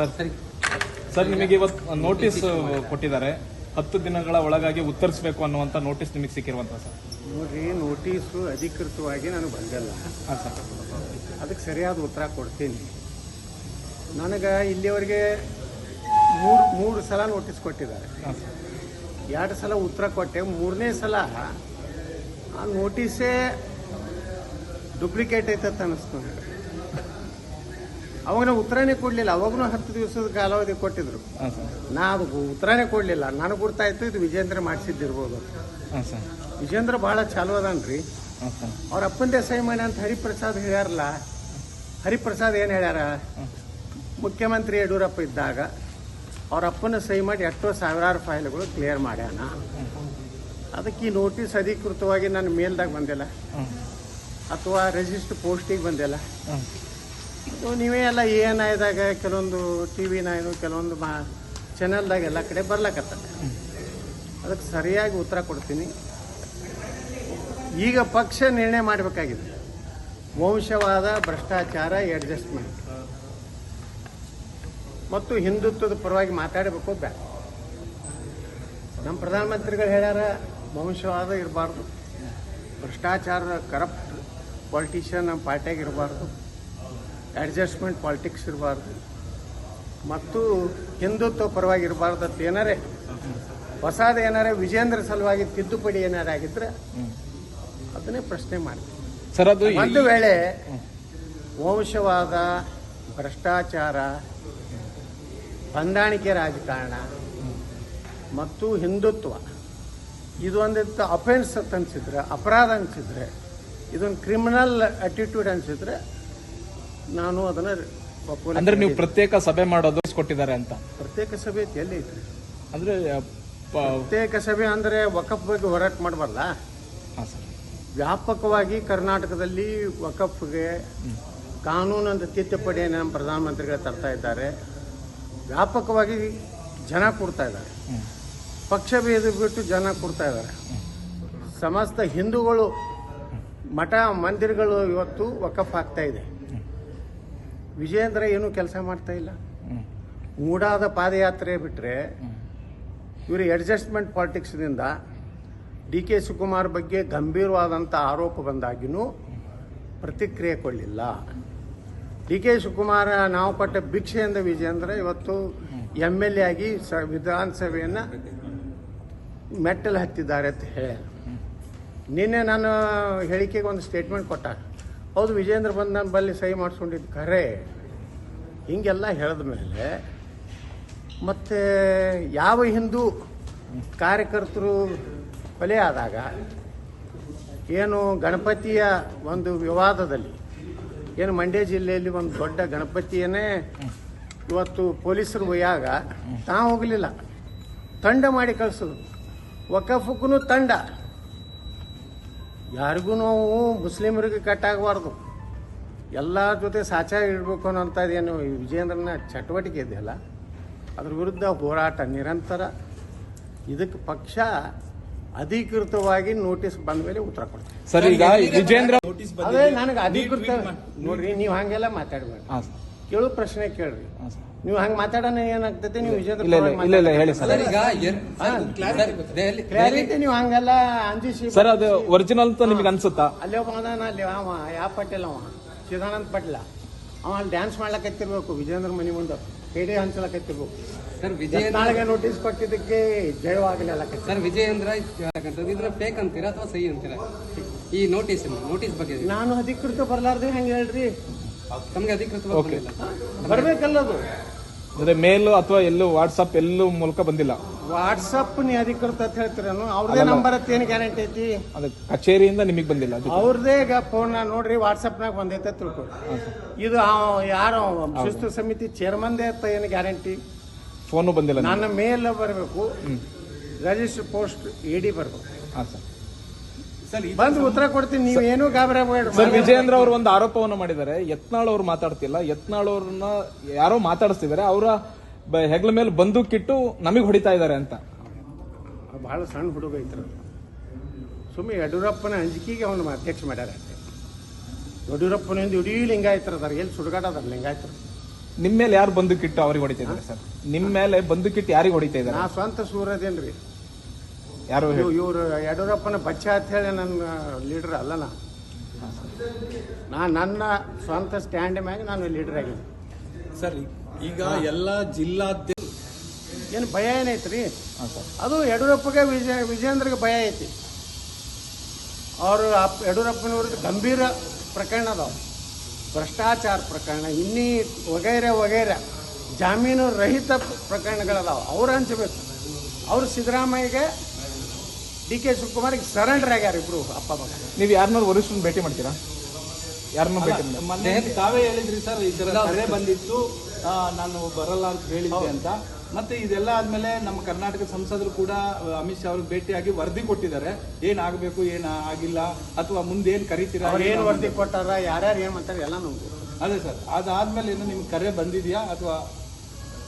ಸರಿ ಸರ್ ನಿಮಗೆ ಇವತ್ತು ನೋಟಿಸ್ ಕೊಟ್ಟಿದ್ದಾರೆ. ಹತ್ತು ದಿನಗಳ ಒಳಗಾಗಿ ಉತ್ತರಿಸಬೇಕು ಅನ್ನುವಂತ ನೋಟಿಸ್ ನಿಮಗೆ ಸಿಕ್ಕಿರುವಂತ ಸರ್. ನೋಡ್ರಿ ನೋಟಿಸ್ ಅಧಿಕೃತವಾಗಿ ನನಗೆ ಬಂದಿಲ್ಲ. ಸರ್. ಅದಕ್ಕೆ ಸರಿಯಾದ ಉತ್ತರ ಕೊಡ್ತೀನಿ. ನನಗೆ ಇಲ್ಲಿಯವರೆಗೆ ಮೂರು ಮೂರು ಸಲ ನೋಟಿಸ್ ಕೊಟ್ಟಿದ್ದಾರೆ. ಹಾಂ ಸರ್. ಎರಡು ಸಲ ಉತ್ತರ ಕೊಟ್ಟೆ. ಮೂರನೇ ಸಲ ಆ ನೋಟಿಸೇ ಡುಪ್ಲಿಕೇಟ್ ಐತಂತ ಅನ್ನಿಸ್ತು ನನಗೆ ಅವಾಗ ಉತ್ತರನೇ ಕೊಡಲಿಲ್ಲ ಅವಾಗೂ ಹತ್ತು ದಿವಸದ ಕಾಲಾವಧಿ ಕೊಟ್ಟಿದ್ರು. ನಾ ಅದು ಉತ್ತರನೇ ಕೊಡಲಿಲ್ಲ ನನಗೆ ಗುರ್ತಾಯ್ತು ಇದು ವಿಜೇಂದ್ರ ಮಾಡಿಸಿದ್ದಿರ್ಬೋದು. ವಿಜೇಂದ್ರ ಭಾಳ ಚಾಲು ಅದಾನ್ರಿ. ಅವ್ರ ಅಪ್ಪಂದೇ ಸಹಿ ಮಾಡಿ ಅಂತ ಹರಿಪ್ರಸಾದ್ ಹೇಳ್ಯಾರಲ್ಲ ಹರಿಪ್ರಸಾದ್ ಏನು ಹೇಳ್ಯಾರ? ಮುಖ್ಯಮಂತ್ರಿ ಯಡಿಯೂರಪ್ಪ ಇದ್ದಾಗ ಅವ್ರ ಅಪ್ಪನ ಸಹಿ ಮಾಡಿ ಎಷ್ಟೋ ಸಾವಿರಾರು ಫೈಲ್ಗಳು ಕ್ಲಿಯರ್ ಮಾಡ್ಯಾನ. ಅದಕ್ಕೆ ಈ ನೋಟಿಸ್ ಅಧಿಕೃತವಾಗಿ ನನ್ನ ಮೇಲ್ದಾಗ ಬಂದಿಲ್ಲ. ಅಥವಾ ರಿಜಿಸ್ಟರ್ ಪೋಸ್ಟಿಗೆ ಬಂದಿಲ್ಲ. ಇದು ನೀವೇ ಎಲ್ಲ ಎನ್ ಐದಾಗ ಕೆಲವೊಂದು ಟಿ ವಿ ನೈನು ಕೆಲವೊಂದು ಮಾ ಚಾನಲ್ದಾಗ ಎಲ್ಲ ಕಡೆ ಬರ್ಲಾಕತ್ತ ಅದಕ್ಕೆ ಸರಿಯಾಗಿ ಉತ್ತರ ಕೊಡ್ತೀನಿ. ಈಗ ಪಕ್ಷ ನಿರ್ಣಯ ಮಾಡಬೇಕಾಗಿದೆ. ವಂಶವಾದ, ಭ್ರಷ್ಟಾಚಾರ ಅಡ್ಜಸ್ಟ್ಮೆಂಟ್ ಮತ್ತು ಹಿಂದುತ್ವದ ಪರವಾಗಿ ಮಾತಾಡಬೇಕು ಬೇಡ ನಮ್ಮ ಪ್ರಧಾನಮಂತ್ರಿಗಳು ಹೇಳ್ಯಾರ, ವಂಶವಾದ ಇರಬಾರ್ದು. ಭ್ರಷ್ಟಾಚಾರ ಕರಪ್ಟ್ ಪಾಲಿಟಿಷಿಯನ್ ನಮ್ಮ ಪಾರ್ಟಿಯಾಗ ಇರಬಾರ್ದು. ಅಡ್ಜಸ್ಟ್ಮೆಂಟ್ ಪಾಲಿಟಿಕ್ಸ್ ಇರಬಾರ್ದು. ಮತ್ತು ಹಿಂದುತ್ವ ಪರವಾಗಿ ಇರಬಾರ್ದು ಅಂತ ಏನಾರೇ ಹೊಸದ ಏನಾರೇ ವಿಜೇಂದ್ರ ಸಲುವಾಗಿ ತಿದ್ದುಪಡಿ ಏನಾರ ಆಗಿದ್ರೆ ಅದನ್ನೇ ಪ್ರಶ್ನೆ ಮಾಡ್ತೀವಿ ಸರ್ ಅದು ಒಂದು ವೇಳೆ ವಂಶವಾದ ಭ್ರಷ್ಟಾಚಾರ ಹೊಂದಾಣಿಕೆ ರಾಜಕಾರಣ ಮತ್ತು ಹಿಂದುತ್ವ ಇದು ಒಂದಿತ್ತು ಅಫೆನ್ಸ್ ಅಂತ ಅನ್ಸಿದ್ರೆ ಅಪರಾಧ ಅನ್ಸಿದ್ರೆ ಇದೊಂದು ಕ್ರಿಮಿನಲ್ ಅಟಿಟ್ಯೂಡ್ ಅನ್ಸಿದ್ರೆ ನಾನು ಅದನ್ನ. ಅಂದ್ರೆ ನೀವು ಪ್ರತ್ಯೇಕ ಸಭೆ ಮಾಡೋದು ಕೊಟ್ಟಿದ್ದಾರೆ ಅಂತ? ಪ್ರತ್ಯೇಕ ಸಭೆ ಐತಿ ಎಲ್ಲಿ ಐತ್ರಿ? ಅಂದ್ರೆ ಪ- ಪ್ರತ್ಯೇಕ ಸಭೆ ಅಂದ್ರೆ ವಕಫ್ ಬಗ್ಗೆ ಹೋರಾಟ ಮಾಡಬಾರ್ದ? ಹಾಂ ಸರ್. ವ್ಯಾಪಕವಾಗಿ ಕರ್ನಾಟಕದಲ್ಲಿ ವಕಫ್ಗೆ ಕಾನೂನು ಅಂತ ತಿದ್ದುಪಡಿಯನ್ನು ನಮ್ಮ ಪ್ರಧಾನಮಂತ್ರಿಗಳು ತರ್ತಾ ಇದ್ದಾರೆ. ವ್ಯಾಪಕವಾಗಿ ಜನ ಕೊಡ್ತಾ ಇದ್ದಾರೆ. ಹ್ಮ್. ಪಕ್ಷ ಭೇದ ಬಿಟ್ಟು ಜನ ಕೊಡ್ತಾ ಇದ್ದಾರೆ. ಸಮಸ್ತ ಹಿಂದೂಗಳು ಮಠ ಮಂದಿರಗಳು ಇವತ್ತು ವಕಫ್ ಆಗ್ತಾ ಇದೆ. ವಿಜೇಂದ್ರ ಏನೂ ಕೆಲಸ ಮಾಡ್ತಾ ಇಲ್ಲ. ಮೂಡಾದ ಪಾದಯಾತ್ರೆ ಬಿಟ್ಟರೆ ಇವರು ಅಡ್ಜಸ್ಟ್ಮೆಂಟ್ ಪಾಲಿಟಿಕ್ಸ್ನಿಂದ ಡಿ ಕೆ ಶಿವಕುಮಾರ್ ಬಗ್ಗೆ ಗಂಭೀರವಾದಂಥ ಆರೋಪ ಬಂದಾಗಿನೂ ಪ್ರತಿಕ್ರಿಯೆ ಕೊಡಲಿಲ್ಲ. ಡಿ ಕೆ ಶಿವಕುಮಾರ ನಾವು ಕೊಟ್ಟ ಭಿಕ್ಷೆಯಿಂದ ವಿಜಯೇಂದ್ರ ಇವತ್ತು ಎಂ ಎಲ್ ಎ ಆಗಿ ಸ ವಿಧಾನಸಭೆಯನ್ನು ಮೆಟ್ಟಲು ಹತ್ತಿದ್ದಾರೆ ಅಂತ ಹೇಳಿ. ನಿನ್ನೆ ನಾನು ಹೇಳಿಕೆಗೆ ಒಂದು ಸ್ಟೇಟ್ಮೆಂಟ್ ಕೊಟ್ಟ. ಹೌದು ವಿಜೇಂದ್ರ ಬಂದು ನಾನು ಬಲ್ಲಿ ಸಹಿ ಮಾಡಿಸ್ಕೊಂಡಿದ್ದು ಖರೆ ಹಿಂಗೆಲ್ಲ ಹೇಳಿದ ಮೇಲೆ ಮತ್ತು ಯಾವ ಹಿಂದೂ ಕಾರ್ಯಕರ್ತರು ಕೊಲೆ ಆದಾಗ ಏನು ಗಣಪತಿಯ ಒಂದು ವಿವಾದದಲ್ಲಿ, ಏನು ಮಂಡ್ಯ ಜಿಲ್ಲೆಯಲ್ಲಿ ಒಂದು ದೊಡ್ಡ ಗಣಪತಿಯನ್ನೇ ಇವತ್ತು ಪೊಲೀಸರು ಒಯ್ಯಾಗ ತಾ ಹೋಗಲಿಲ್ಲ. ತಂಡ ಮಾಡಿ ಕಳಿಸೋದು. ವಕಫಕ್ಕೂ ತಂಡ. ಯಾರಿಗೂ ನಾವು ಮುಸ್ಲಿಮರಿಗೆ ಕಟ್ಟಾಗಬಾರ್ದು. ಎಲ್ಲ ಜೊತೆ ಸಾಚ ಇಡಬೇಕು ಅನ್ನೋಂಥದ್ದೇನು ಏನು ವಿಜೇಂದ್ರನ ಚಟುವಟಿಕೆ ಇದೆಯಲ್ಲ ಅದ್ರ ವಿರುದ್ಧ ಹೋರಾಟ ನಿರಂತರ. ಇದಕ್ಕೆ ಪಕ್ಷ ಅಧಿಕೃತವಾಗಿ ನೋಟಿಸ್ ಬಂದ ಮೇಲೆ ಉತ್ತರ ಕೊಡ್ತೀವಿ ಸರ್ ಈಗ ವಿಜೇಂದ್ರ ಅದೇ ನನಗೆ ಅಧಿಕೃತ ನೋಡ್ರಿ ನೀವು ಹಂಗೆಲ್ಲ ಮಾತಾಡಬೇಡಿ. ಕೇಳೋ ಪ್ರಶ್ನೆ ಕೇಳ್ರಿ. ನೀವು ಹಂಗ ಮಾತಾಡೋಣ ಏನಾಗ್ತೈತೆ? ನೀವು ವಿಜೇಂದ್ರ ಇಲ್ಲ ಇಲ್ಲ ಇಲ್ಲ ಇಲ್ಲ ಹೇಳಿ ಸರ್. ಸರ್ ಈಗ ಎರ್- ಸರ್, ಸರ್, ದೆಹಲಿ ಕ್ಲಾರಿಟಿ ನೀವು ಹಂಗಲ್ಲ ಅಂಜಿಸಿ ಸರ್ ಅದು ಒರಿಜಿನಲ್ ಅಂತ ನಿಮ್ಗೆ ಅನ್ಸುತ್ತಾ? ಅಲ್ಲಿ ಒಬ್ಬ ಅದಾನ ಅಲ್ಲಿ ಅವ ಯಾವ ಪಟೇಲ್ ಅವ ಚಿದಾನಂದ ಪಟ್ಲ. ಅವ ಅಲ್ಲಿ ಡ್ಯಾನ್ಸ್ ಮಾಡ್ಲಕತ್ತಿರ್ಬೇಕು ವಿಜೇಂದ್ರ ಮನಿ ಮುಂದೆ. ಹೇಡಿ ಹಂಚಲಕತ್ತಿರ್ಬೇಕು. ಸರ್ ವಿಜಯ ನಾಳೆಗೆ ನೋಟಿಸ್ ಕೊಟ್ಟಿದ್ದಕ್ಕೆ ಜಯವಾಗಲಿ ಅಲ್ಲಕತ್ತಿ. ಸರ್ ವಿಜಯೇಂದ್ರ ಹೇಳ್ತಕ್ಕಂಥದ್ದು ಇದ್ರ ಫೇಕ್ ಅಂತೀರಾ ಅಥವಾ ಸಹಿ ಅಂತೀರಾ? ಈ ನೋಟಿಸ್ ನೋಟಿಸ್ ಬಗ್ಗೆ ನಾನು ಅಧಿಕೃತ ಬರ್ಲಾರ್ದೆ ಹೆಂಗೆ ಹೇಳ್ರಿ. ತಮಗೆ ಅಧಿಕೃತವಾಗಿ. ಬರಬೇಕಲ್ಲ ಬರ್ಬೇಕಲ್ಲದು ಅಂದ್ರೆ ಮೇಲ್ ಅಥವಾ ಎಲ್ಲೂ ವಾಟ್ಸಪ್ ಎಲ್ಲೂ ಮೂಲಕ ಬಂದಿಲ್ಲ. ವಾಟ್ಸಪ್ ನೀ ಅಧಿಕೃತ ಅಂತ ಹೇಳ್ತೀರೇನು? ಅವ್ರದೇ ನಂಬರ್ ಅಂತ ಏನು ಗ್ಯಾರಂಟಿ ಐತಿ? ಅದು ಕಚೇರಿಯಿಂದ ನಿಮಗೆ ಬಂದಿಲ್ಲ ಅದು ಅವ್ರದೇ ಈಗ ಫೋನ್ ನೋಡ್ರಿ ವಾಟ್ಸಪ್ನಾಗ ಬಂದೈತೆ ತಿಳ್ಕೊಳ್ಳಿ ಇದು ಯಾರು ಶಿಸ್ತು ಸಮಿತಿ ಚೇರ್ಮನ್ದೇ ಅಂತ ಏನು ಗ್ಯಾರಂಟಿ ಫೋನು ಬಂದಿಲ್ಲ? ನನ್ನ ಮೇಲ್ ಬರಬೇಕು. ರಿಜಿಸ್ಟರ್ ಪೋಸ್ಟ್ ಎಡಿ ಬರಬೇಕು. ಹಾಂ ಸರ್. ಬಂದು ಉತ್ತರ ಕೊಡ್ತೀನಿ ನೀವು ಏನೂ ಗಾಬರಿ ಸರ್ ವಿಜಯೇಂದ್ರ ಅವರು ಒಂದು ಆರೋಪವನ್ನು ಮಾಡಿದ್ದಾರೆ. ಯತ್ನಾಳ್ ಅವರು ಮಾತಾಡ್ತಿಲ್ಲ. ಯತ್ನಾಳ್ ಅವ್ರನ್ನ ಯಾರೋ ಮಾತಾಡಿಸ್ತಿದ್ದಾರೆ. ಅವರ ಹೆಗ್ಲ ಮೇಲೆ ಬಂದೂಕಿಟ್ಟು ನಮಗೆ ಹೊಡಿತಾ ಇದ್ದಾರೆ ಅಂತ. ಬಹಳ ಸಣ್ಣ ಹುಡುಗ ಐತ್ರ ಸುಮ್ಮನೆ ಯಡಿಯೂರಪ್ಪನ ಅಂಜಿಕೆಗೆ ಅವನು ಅಧ್ಯಕ್ಷ ಮಾಡ್ಯಾರ ಯಡಿಯೂರಪ್ಪನ ಯಡಿಯೂರಪ್ಪನಿಂದ ಇಡೀ ಲಿಂಗಾಯತರು ಅದಾರ. ಎಲ್ಲಿ ಸುಡುಗಾಡ ಲಿಂಗ ಲಿಂಗಾಯತರು? ನಿಮ್ಮ ಮೇಲೆ ಯಾರು ಬಂದೂಕಿಟ್ಟು ಅವ್ರಿಗೆ ಹೊಡಿತಾ ಇದ್ದಾರೆ ಸರ್? ನಿಮ್ಮ ಮೇಲೆ ಬಂದೂಕಿಟ್ಟು ಯಾರಿಗೆ ಹೊಡಿತಾ ಇದ್ದಾರೆ? ನಾ ಸ್ವಂತ ಸೂರದೇನ್ರಿ. ಯಾರು ಇವರು ಯಡಿಯೂರಪ್ಪನ ಬಚ್ಚ ಅಂತ ಹೇಳಿ ನನ್ನ ಲೀಡರ್ ಅಲ್ಲ ನಾ. ನಾ ನನ್ನ ಸ್ವಂತ ಸ್ಟ್ಯಾಂಡ್ ಮ್ಯಾಗ ನಾನು ಲೀಡರ್ ಆಗಿದ್ದೆ ಸರ್ ಈಗ ಎಲ್ಲ ಜಿಲ್ಲಾದ್ಯ ಏನು ಭಯ ಏನೈತ್ರಿ? ಅದು ಯಡಿಯೂರಪ್ಪಗೆ ವಿಜಯ ವಿಜೇಂದ್ರಗೆ ಭಯ ಐತಿ. ಅವರು ಅಪ್ ಯಡಿಯೂರಪ್ಪನ ವಿರುದ್ಧ ಗಂಭೀರ ಪ್ರಕರಣ ಅದಾವ. ಭ್ರಷ್ಟಾಚಾರ ಪ್ರಕರಣ ಇನ್ನೀ ವಗೈರೆ ವಗೈರೆ ಜಾಮೀನು ರಹಿತ ಪ್ರಕರಣಗಳದಾವ ಅವ್ರು ಹಂಚಬೇಕು. ಅವರು ಸಿದ್ದರಾಮಯ್ಯಗೆ ಡಿ ಕೆ ಶಿವಕುಮಾರ್ಗೆ ಸರೆಂಡರ್ ಆಗ್ಯಾರ ಇಬ್ರು ಅಪ್ಪ ಮಗ ನೀವು ಯಾರನ್ನಾರು ವರಿಷ್ಠನ ಭೇಟಿ ಮಾಡ್ತೀರಾ? ಯಾರನ್ನ ಭೇಟಿ ಮಾಡಿ ಮೊನ್ನೆ ತಾವೇ ಹೇಳಿದ್ರಿ ಸರ್ ಈ ತರ ಕರೆ ಬಂದಿತ್ತು. ನಾನು ಬರಲ್ಲ ಅಂತ ಹೇಳಿದ್ದೆ ಅಂತ. ಮತ್ತೆ ಇದೆಲ್ಲ ಆದ್ಮೇಲೆ ನಮ್ಮ ಕರ್ನಾಟಕ ಸಂಸದರು ಕೂಡ ಅಮಿತ್ ಶಾ ಅವ್ರಿಗೆ ಭೇಟಿಯಾಗಿ ವರದಿ ಕೊಟ್ಟಿದ್ದಾರೆ. ಏನ್ ಆಗ್ಬೇಕು ಏನ್ ಆಗಿಲ್ಲ ಅಥವಾ ಮುಂದೆ ಏನ್ ಕರಿತೀರಾ ಏನ್ ವರದಿ ಕೊಟ್ಟಾರ ಯಾರ್ಯಾರು ಏನು ಮಾಡ್ತಾರೆ ಎಲ್ಲ ನಮ್ಗೆ ಅದೇ ಸರ್ ಅದಾದ್ಮೇಲೆ ಏನು ನಿಮ್ಗೆ ಕರೆ ಬಂದಿದ್ಯಾ ಅಥವಾ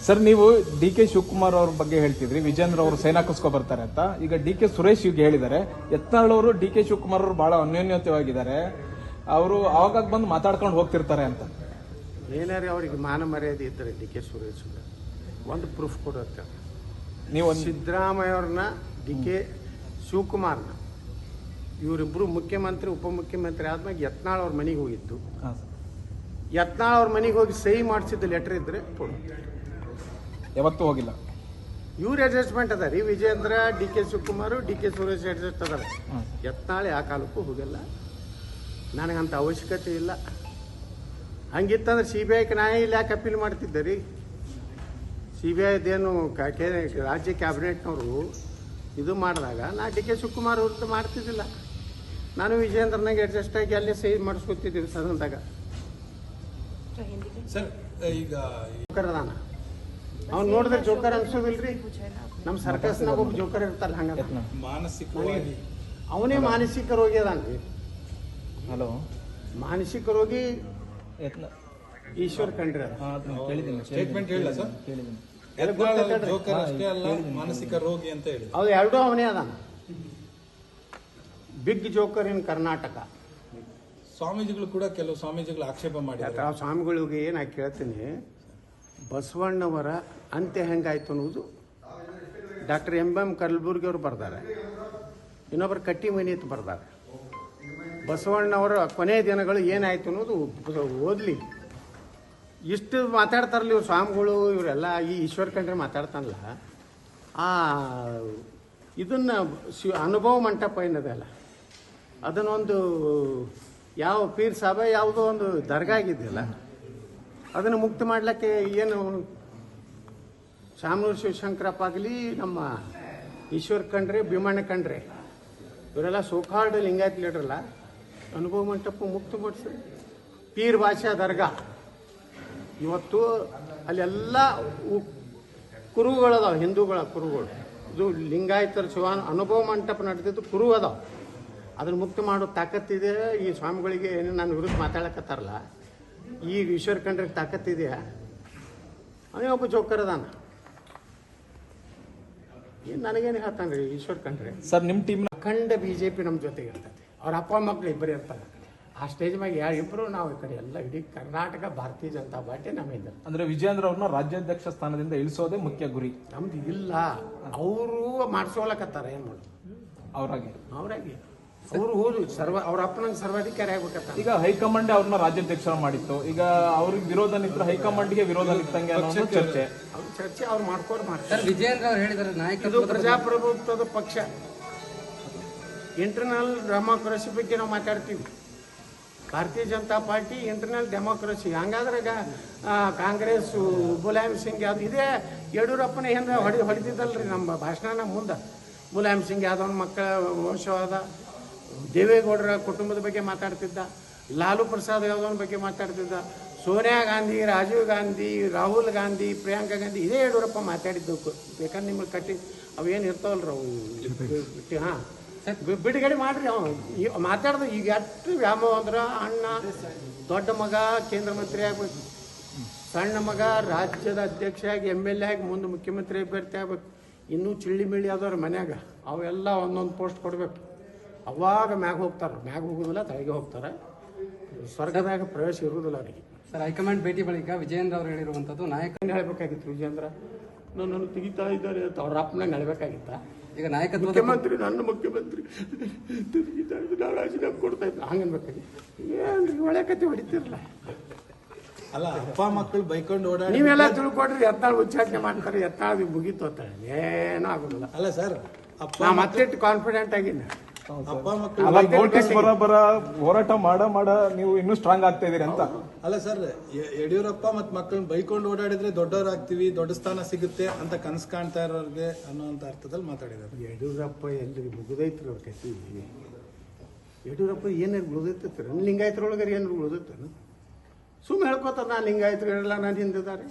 ಸರ್ ನೀವು ಡಿ ಕೆ ಶಿವಕುಮಾರ್ ಅವ್ರ ಬಗ್ಗೆ ಹೇಳ್ತಿದ್ರಿ ವಿಜೇಂದ್ರ ಅವರು ಸೇನಾಕಸ್ಕೊ ಬರ್ತಾರೆ ಅಂತ. ಈಗ ಡಿ ಕೆ ಸುರೇಶ್ ಇವ್ಗೆ ಹೇಳಿದ್ದಾರೆ ಯತ್ನಾಳ್ ಅವರು ಡಿ ಕೆ ಶಿವಕುಮಾರ್ ಅವರು ಬಹಳ ಅನ್ಯೋನ್ಯತೆವಾಗಿದ್ದಾರೆ. ಅವರು ಅವಾಗ ಬಂದು ಮಾತಾಡ್ಕೊಂಡು ಹೋಗ್ತಿರ್ತಾರೆ ಅಂತ. ಏನಾರೇ ಅವ್ರಿಗೆ ಮಾನ ಮರ್ಯಾದೆ ಇದ್ದಾರೆ ಡಿ ಕೆ ಸುರೇಶ್ ಒಂದು ಪ್ರೂಫ್ ಕೊಡುತ್ತೆ. ನೀವು ಸಿದ್ದರಾಮಯ್ಯ ಅವ್ರನ್ನ ಡಿ ಕೆ ಶಿವಕುಮಾರ್ನ. ಇವರಿಬ್ಬರು ಮುಖ್ಯಮಂತ್ರಿ ಉಪಮುಖ್ಯಮಂತ್ರಿ ಆದ್ಮೇಲೆ ಯತ್ನಾಳ್ ಅವ್ರ ಮನೆಗೆ ಹೋಗಿತ್ತು ಯತ್ನಾಳ್ ಅವ್ರ ಮನೆಗೆ ಹೋಗಿ ಸಹಿ ಮಾಡಿಸಿದ ಲೆಟರ್ ಇದ್ರೆ ಕೊಡು. ಯಾವತ್ತೂ ಹೋಗಿಲ್ಲ. ಇವ್ರ ಅಡ್ಜಸ್ಟ್ಮೆಂಟ್ ಅದ ರೀ Vijayendra D K Shivakumar D K Suresh adjust ಅದಾರ. ಎತ್ತಾಳೆ ಆ ಕಾಲಕ್ಕೂ ಹೋಗಿಲ್ಲ. ನನಗಂತ ಅವಶ್ಯಕತೆ ಇಲ್ಲ. ಹಂಗಿತ್ತಂದ್ರೆ ಸಿ ಬಿ ಐಗೆ ನಾನೇ ಇಲ್ಲಿ ಯಾಕೆ ಅಪೀಲ್ ಮಾಡ್ತಿದ್ದೆ ರೀ? ಸಿ ಬಿ ಐದೇನು ರಾಜ್ಯ ಕ್ಯಾಬಿನೆಟ್ನವರು ಇದು ಮಾಡಿದಾಗ ನಾ ಡಿ ಕೆ ಶಿವಕುಮಾರ್ ಅವ್ರದ್ದು ಮಾಡ್ತಿದ್ದಿಲ್ಲ. ನಾನು ವಿಜೇಂದ್ರನಾಗೆ ಅಡ್ಜಸ್ಟ್ ಆಗಿ ಅಲ್ಲೇ ಸಹಿ ಮಾಡಿಸ್ಕೊತಿದ್ದೀವಿ ಸದನದಾಗ. ಸರ್ ಈಗ ಅವ್ನು ನೋಡಿದ್ರೆ ಜೋಕರ್ ಅನ್ಸೋದಿಲ್ರಿ. ನಮ್ಮ ಸರ್ಕಸ್ನಾಗ ಒಬ್ಬ ಜೋಕರ್ ಇರ್ತಾರ ಹಂಗ. ಮಾನಸಿಕವಾಗಿ ಅವನೇ ಮಾನಸಿಕ ರೋಗಿ ಅದಾನ್ರಿ ಹಲೋ. ಮಾನಸಿಕ ರೋಗಿ ಈಶ್ವರ್ ಕಂಡ್ರಿ ಸ್ಟೇಟ್ಮೆಂಟ್ ಸರ್. ಜೋಕರ್ ಅಷ್ಟೇ ಅಲ್ಲ ಮಾನಸಿಕ ರೋಗಿ ಅಂತ ಹೇಳಿ. ಅವು ಎರಡೂ ಅವನೇ ಅದಾನ. Big joker in Karnataka. ಸ್ವಾಮೀಜಿಗಳು ಕೂಡ ಕೆಲವು ಸ್ವಾಮೀಜಿಗಳು ಆಕ್ಷೇಪ ಮಾಡಿದ್ದಾರೆ. ಆ ಸ್ವಾಮಿಗಳಿಗೆ ಏನು ಕೇಳ್ತೀನಿ. ಬಸವಣ್ಣವರ ಅಂತ್ಯ ಹೆಂಗಾಯ್ತು ಅನ್ನೋದು ಡಾಕ್ಟರ್ ಎಂ ಎಂ ಕಲಬುರ್ಗಿ ಅವರು ಬರ್ತಾರೆ ಇನ್ನೊಬ್ಬರು ಕಟ್ಟಿ ಮನೆ ಅಂತ ಬರ್ತಾರೆ ಬಸವಣ್ಣವರ ಕೊನೆ ದಿನಗಳು ಏನಾಯ್ತು ಅನ್ನೋದು ಓದಲಿ. ಇಷ್ಟು ಮಾತಾಡ್ತಾರಲ್ಲ ಇವ್ರು ಸ್ವಾಮಿಗಳು, ಇವರೆಲ್ಲ ಈ ಈಶ್ವರ ಕಂಡ್ರೆ ಮಾತಾಡ್ತಾನಲ್ಲ. ಆ, ಇದನ್ನ ಶಿವ ಅನುಭವ ಮಂಟಪ ಏನದಲ್ಲ ಅದನ್ನೊಂದು ಯಾವ ಪೀರ್ ಸಾಬ, ಯಾವುದೋ ಒಂದು ದರ್ಗಾ ಆಗಿದೆಯಲ್ಲ? ಅದನ್ನು ಮುಕ್ತ ಮಾಡಲಿಕ್ಕೆ ಏನು ಶಾಮನೂರು ಶಿವಶಂಕರಪ್ಪ ಆಗಲಿ, ನಮ್ಮ ಈಶ್ವರ್ ಕಂಡ್ರೆ ಭೀಮಣ್ಣ ಕಂಡ್ರೆ ಇವರೆಲ್ಲ ಸೋಕಾರ್ಡ್ ಲಿಂಗಾಯತ್ ಲೀಡ್ರಲ್ಲ. ಅನುಭವ ಮಂಟಪ ಮುಕ್ತ ಮಾಡಿಸಿ. ಪೀರ್ ಭಾಷಾ ದರ್ಗಾ. ಇವತ್ತು ಅಲ್ಲೆಲ್ಲ ಕುರುಗಳದಾವ ಹಿಂದೂಗಳ ಕುರುಗಳು ಇದು ಲಿಂಗಾಯತರ ಶಿವಾನ ಅನುಭವ ಮಂಟಪ ನಡೆದಿದ್ದು ಕುರು ಅದಾವ. ಅದನ್ನು ಮುಕ್ತ ಮಾಡೋ ತಾಕತ್ತಿದೆ. ಈ ಸ್ವಾಮಿಗಳಿಗೆ ಏನು ನನ್ನ ವಿರುದ್ಧ ಮಾತಾಡಕತ್ತಾರಲ್ಲ. ಈ ಈಶ್ವರ್ ಕಂಡ್ರಿಗೆ ತಾಕತ್ತಿದೆಯಾ ಅವನೇ ಒಬ್ಬ ಜೋಕರ್ ಅದಾನ. ಏನು ನನಗೇನು ಹೇಳ್ತಾನೆ ರೀ ಈಶ್ವರ್ ಕಂಡ್ರೆ? ಸರ್ ನಿಮ್ಮ ಟೀಮ್ ಅಖಂಡ ಬಿ ಜೆ ಪಿ ನಮ್ಮ ಜೊತೆಗೆ ಇರ್ತೈತಿ ಅವ್ರ ಅಪ್ಪ ಮಕ್ಕಳು ಇಬ್ಬರು ಇರ್ತಾರೆ. ಆ ಸ್ಟೇಜ್ ಮ್ಯಾಗ ಯಾರು ಇಬ್ಬರು ನಾವು ಈ ಕಡೆ ಎಲ್ಲ ಇಡೀ ಕರ್ನಾಟಕ ಭಾರತೀಯ ಜನತಾ ಪಾರ್ಟಿ ನಮ್ಮಿಂದ ಅಂದ್ರೆ ವಿಜೇಂದ್ರ ಅವ್ರನ್ನ ರಾಜ್ಯಾಧ್ಯಕ್ಷ ಸ್ಥಾನದಿಂದ ಇಳಿಸೋದೇ ಮುಖ್ಯ ಗುರಿ. ನಮ್ದು ಇಲ್ಲ. ಅವರು ಮಾಡಿಸ್ಕೊಳಕತ್ತಾರ ಏನು ಮಾಡೋದು? ಅವರಾಗಿ. ಅವ್ರಾಗಿ. ಅವರು ಹೋದ್ರು ಸರ್ವ ಅವ್ರ ಅಪ್ಪನ ಸರ್ವಾಧಿಕಾರಿ ಆಗ್ಬೇಕಂತ. ಈಗ ಹೈಕಮಾಂಡ್ ಅವ್ರನ್ನ ರಾಜ್ಯಾಧ್ಯಕ್ಷರ ಮಾಡಿತ್ತು. ಈಗ ಅವ್ರಿಗೆ ವಿರೋಧ ನಿಂತ್ರ ಹೈಕಮಾಂಡ್ಗೆ ವಿರೋಧ ನಿಂತಂಗೆ ಅನ್ನೋ ಚರ್ಚೆ. ಅವ್ರ ಚರ್ಚೆ ಅವ್ರು ಮಾಡ್ಕೊಂಡು ಸರ್ ಮಾಡ್ತಾರೆ ವಿಜಯೇಂದ್ರ ಅವ್ರು ಹೇಳಿದ್ದಾರೆ ಇದು ಪ್ರಜಾಪ್ರಭುತ್ವದ ಪಕ್ಷ. ಇಂಟರ್ನಲ್ ಡೆಮಾಕ್ರಸಿ ಬಗ್ಗೆ ನಾವು ಮಾತಾಡ್ತೀವಿ. ಭಾರತೀಯ ಜನತಾ ಪಾರ್ಟಿ ಇಂಟರ್ನಲ್ ಡೆಮೋಕ್ರಸಿ. ಹಂಗಾದ್ರೆ ಈಗ, ಆ, ಕಾಂಗ್ರೆಸ್ ಮುಲಾಯಂ ಸಿಂಗ್ ಯಾವ್ದು ಇದೇ ಯಡಿಯೂರಪ್ಪನ ಏನಾರ ಹೊಡಿ ಹೊಡಿತಿದ್ದಲ್ರಿ ನಮ್ಮ ಭಾಷಣನ ಮುಂದೆ. ಮುಲಾಯಂ ಸಿಂಗ್ ಯಾದವನ ಮಕ್ಕಳ ವಂಶವಾದ ದೇವೇಗೌಡರ ಕುಟುಂಬದ ಬಗ್ಗೆ ಮಾತಾಡ್ತಿದ್ದ ಲಾಲು ಪ್ರಸಾದ್ ಯಾದವನ ಬಗ್ಗೆ ಮಾತಾಡ್ತಿದ್ದ ಸೋನಿಯಾ ಗಾಂಧಿ ರಾಜೀವ್ ಗಾಂಧಿ ರಾಹುಲ್ ಗಾಂಧಿ ಪ್ರಿಯಾಂಕಾ ಗಾಂಧಿ ಇದೇ ಯಡಿಯೂರಪ್ಪ ಮಾತಾಡಿದ್ದು. ಬೇಕಂದ್ರೆ ನಿಮ್ಗೆ ಕಟ್ಟಿ ಅವೇನು ಇರ್ತಾವಲ್ರಿ ಅವು? ಹಾಂ. ಸರಿ ಬಿಡುಗಡೆ ಮಾಡ್ರಿ ಅವ. ಮಾತಾಡ್ದು ಈಗ ಎಷ್ಟು ವ್ಯಾಮೋಹ ಅಂದ್ರೆ ಅಣ್ಣ ದೊಡ್ಡ ಮಗ ಕೇಂದ್ರ ಮಂತ್ರಿ ಆಗ್ಬೇಕು. ಸಣ್ಣ ಮಗ ರಾಜ್ಯದ ಅಧ್ಯಕ್ಷ ಆಗಿ ಎಂ ಎಲ್ ಎ ಆಗಿ ಮುಂದೆ ಮುಖ್ಯಮಂತ್ರಿ ಅಭ್ಯರ್ಥಿ ಆಗ್ಬೇಕು. ಇನ್ನೂ ಚಿಳ್ಳಿ ಮಿಳ್ಳಿ ಆದವ್ರ ಮನ್ಯಾಗ. ಅವೆಲ್ಲ ಒಂದೊಂದು ಪೋಸ್ಟ್ ಕೊಡ್ಬೇಕು. ಅವಾಗ ಮ್ಯಾಗ ಹೋಗ್ತಾರೆ ಮ್ಯಾಗ ಹೋಗುದಿಲ್ಲ ತಳಗೆ ಹೋಗ್ತಾರೆ. ಸ್ವರ್ಗದಾಗ ಪ್ರವೇಶ ಇರುವುದಿಲ್ಲ ಅವರಿಗೆ. ಸರ್ ಹೈಕಮಾಂಡ್ ಭೇಟಿ ಬಳಿಕ ವಿಜಯೇಂದ್ರ ಅವರು ಹೇಳಿರುವಂತದ್ದು ನಾಯಕನ ಹೇಳಬೇಕಾಗಿತ್ತು ವಿಜೇಂದ್ರ ನನ್ನನ್ನು ತೆಗಿತಾ ಇದ್ದಾರೆ ಅಂತ ಅವ್ರ ಅಪ್ಪನಂಗೆ ನಡಬೇಕಾಗಿತ್ತ ಈಗ ನಾಯಕತ್ವ ಮುಖ್ಯಮಂತ್ರಿ ನನ್ನ ಮುಖ್ಯಮಂತ್ರಿ ತೆಗಿತಾ ಇದ್ದು ನಾವು ರಾಜೀನಾಮೆ ಕೊಡ್ತಾ ಇದ್ದ ಹಂಗ ಏನ್ರಿ ಒಳ್ಳೆ ಕತೆ ಹೊಡಿತಿರಲ್ಲ ಅಲ್ಲ ಅಪ್ಪ ಮಕ್ಕಳು ಬೈಕೊಂಡು ಓಡಾಡಿ ನೀವೆಲ್ಲ ತಿಳ್ಕೊಡ್ರಿ ಎತ್ತಾಳ ಉಚ್ಚಾಟನೆ ಮಾಡ್ತಾರೆ ಎತ್ತಾಳ ಮುಗೀತು ಅಂತ. ಏನೂ ಆಗೋದಿಲ್ಲ. ಅಲ್ಲ ಸರ್ ಅಪ್ಪ ಮತ್ತೆ ಕಾನ್ಫಿಡೆಂಟ್ ಆಗಿನ ನೋಟಿಸ್ ಬರ ಬರ ಹೋರಾಟ ಮಾಡ ಮಾಡ ನೀವು ಇನ್ನೂ ಸ್ಟ್ರಾಂಗ್ ಆಗ್ತಾ ಇದೀರಿ ಅಂತ. ಅಲ್ಲ ಸರ್ ಯ- ಯಡಿಯೂರಪ್ಪ ಮತ್ ಮಕ್ಕಳನ್ನ ಬೈಕೊಂಡು ಓಡಾಡಿದ್ರೆ ದೊಡ್ಡವರಾಗ್ತೀವಿ ದೊಡ್ಡ ಸ್ಥಾನ ಸಿಗುತ್ತೆ ಅಂತ ಕನಸು ಕಾಣ್ತಾ ಇರೋರಿಗೆ ಅನ್ನೋಂಥ ಅರ್ಥದಲ್ಲಿ ಮಾತಾಡಿದ್ದಾರೆ. ಯಡಿಯೂರಪ್ಪ ಎಲ್ರಿಗೆ ಮುಗಿದೈತ್ರ ಅವ್ರ ಕತಿ ಯಡಿಯೂರಪ್ಪ ಏನೇನು ಉಳಿದೈತಿ ಲಿಂಗಾಯತರೊಳಗರೆ ಏನು ಉಳಿದೈತೇನು ಸುಮ್ಮನೆ ಹೇಳ್ಕೊತ ನಾನು ಹೇಳಲ್ಲ ನಾನು ಹಿಂದಿದ್ದಾರೆ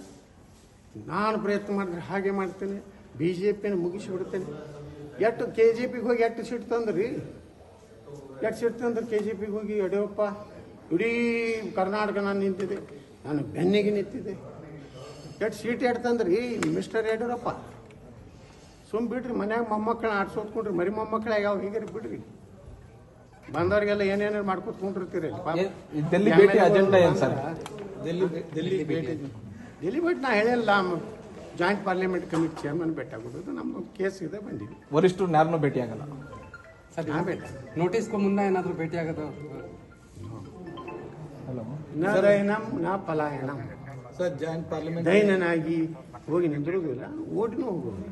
ನಾನು ಪ್ರಯತ್ನ ಮಾಡಿದ್ರೆ ಹಾಗೆ ಮಾಡ್ತೇನೆ ಬಿ ಜೆ ಪಿನ ಮುಗಿಸಿ ಬಿಡ್ತೇನೆ. ಎಷ್ಟು ಕೆ ಜಿ ಪಿಗೆ ಹೋಗಿ ಎಷ್ಟು ಸೀಟ್ ತಂದ್ರಿ? ಎಷ್ಟು ಸೀಟ್ ತಂದ್ರೆ ಕೆ ಜಿ ಪಿಗೆ ಹೋಗಿ? ಯಡಿಯೂರಪ್ಪ ಇಡೀ ಕರ್ನಾಟಕ ನಾನು ನಿಂತಿದೆ ನಾನು ಬೆನ್ನಿಗೆ ನಿಂತಿದೆ ಎಷ್ಟು ಸೀಟ್ ಎಷ್ಟು ತಂದ್ರಿ? ಮಿಸ್ಟರ್ ಯಡಿಯೂರಪ್ಪ. ಸುಮ್ ಬಿಡ್ರಿ ಮನ್ಯಾಗ ಮೊಮ್ಮಕ್ಕಳನ್ನ ಆಡ್ಸೋದ್ಕೊಂಡ್ರಿ ಮರಿ ಮೊಮ್ಮಕ್ಕಳ ಯಾವ ಹೀಗೆ ಬಿಡ್ರಿ. ಬಂದವ್ರಿಗೆಲ್ಲ ಏನೇನು ಮಾಡ್ಕೊತ್ಕೊಂಡಿರ್ತೀರಿ ಡೆಲ್ಲಿ ಭೇಟಿ ಅಜೆಂಡಾ ಏನ್ ಸರ್? ಡೆಲ್ಲಿ ಡೆಲ್ಲಿ ಭೇಟಿ ಡೆಲ್ಲಿ ಬಿಟ್ಟು ನಾ ಹೇಳಿಲ್ಲ. ಜಾಯಿಂಟ್ ಪಾರ್ಲಿಮೆಂಟ್ ಕಮಿಟಿ ಚೇರ್ಮನ್ ಭೇಟಿ ಆಗೋದು ನಮ್ಮ ಕೇಸ್ ಇದೆ ಬಂದಿದೆ. ವರಿಷ್ಠರು ಯಾರನ್ನೂ ಭೇಟಿ ಆಗಲ್ಲ? ಸರ್ ನಾ ಬೇಡ ನೋಟಿಸ್ಗೂ ಮುನ್ನ ಏನಾದರೂ ಭೇಟಿ ಆಗೋದು? ನ ನಾ ಪಲಾಯಣಂ. ಸರ್ ಜಾಯಿಂಟ್ ಪಾರ್ಲಿಮೆಂಟ್ ದೈನನಾಗಿ ಹೋಗಿ ನಿಂದಿರುವುದಿಲ್ಲ ಓಟಿನೂ ಹೋಗೋದು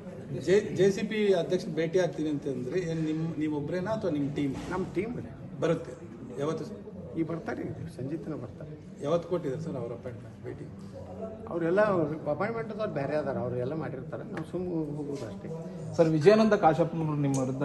ಜೆ ಜೆ ಸಿ ಪಿ ಅಧ್ಯಕ್ಷ ಭೇಟಿ ಆಗ್ತೀನಿ ಅಂತಂದ್ರೆ ಏನ್ ನಿಮ್ ನೀವೊಬ್ರೇನಾ ಅಥವಾ ನಿಮ್ಮ ಟೀಮ್ ನಮ್ಮ ಟೀಮ್ ಬರುತ್ತೆ. ಯಾವತ್ತು? ಈ ಬರ್ತಾರೆ ಈಗ ಸಂಜೆ ತನಕ ಬರ್ತಾರೆ. ಯಾವತ್ತು ಕೊಟ್ಟಿದ್ದಾರೆ ಸರ್ ಅವ್ರ ಅಪಾಯಿಂಟ್ಮೆಂಟ್ ಭೇಟಿ? ಅವರೆಲ್ಲ ಅಪಾಯಿಂಟ್ಮೆಂಟ್ ಬೇರೆ ಅದಾರ, ಅವರೆಲ್ಲ ಮಾಡಿರ್ತಾರೆ. ನಾವು ಸುಮ್ಮನೆ ಹೋಗೋದು ಅಷ್ಟೇ. ಸರ್, ವಿಜಯಾನಂದ ಕಾಶಪ್ಪನವರು ನಿಮ್ಮ ವಿರುದ್ಧ